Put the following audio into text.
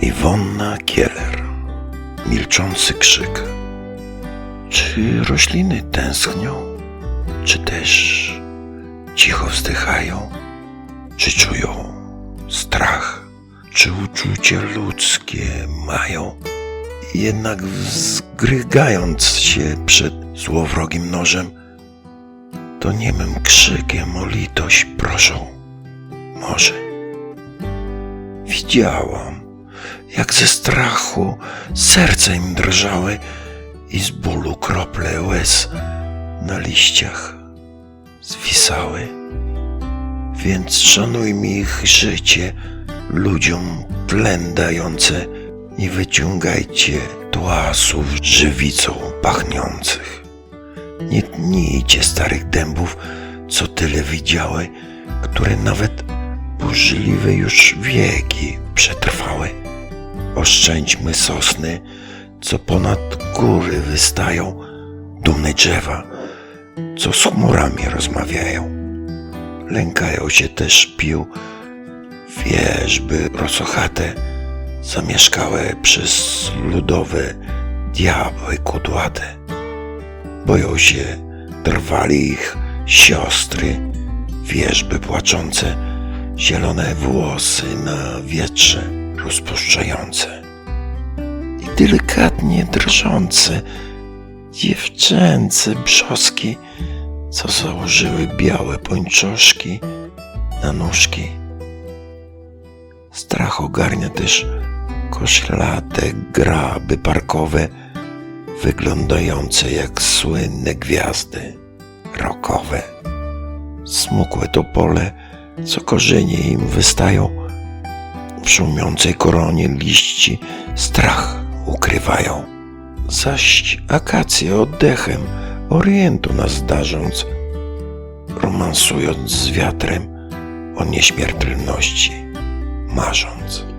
Iwonna Kieler. Milczący krzyk. Czy rośliny tęsknią? Czy też cicho wzdychają? Czy czują strach? Czy uczucie ludzkie mają? Jednak wzgrygając się przed złowrogim nożem, to niemym krzykiem o litość proszą. Może. Widziałam, jak ze strachu serce im drżały i z bólu krople łez na liściach zwisały. Więc szanujmy ich życie, ludziom tlen dające, nie wyciągajcie tłasów żywicą pachnących. Nie tnijcie starych dębów, co tyle widziały, które nawet burzliwe już wieki przetrwały. Oszczędźmy sosny, co ponad góry wystają, dumne drzewa, co z chmurami rozmawiają. Lękają się też pił wierzby rosochate, zamieszkałe przez ludowe diabły kudłate. Boją się drwali ich siostry, wierzby płaczące, zielone włosy na wietrze rozpuszczające i delikatnie drżące dziewczęce brzoski, co założyły białe pończoszki na nóżki. Strach ogarnia też koszlate graby parkowe, wyglądające jak słynne gwiazdy rokowe. Smukłe topole, co korzenie im wystają, szumiącej koronie liści strach ukrywają. Zaś akacje oddechem orientu nas darząc, romansując z wiatrem o nieśmiertelności, marząc.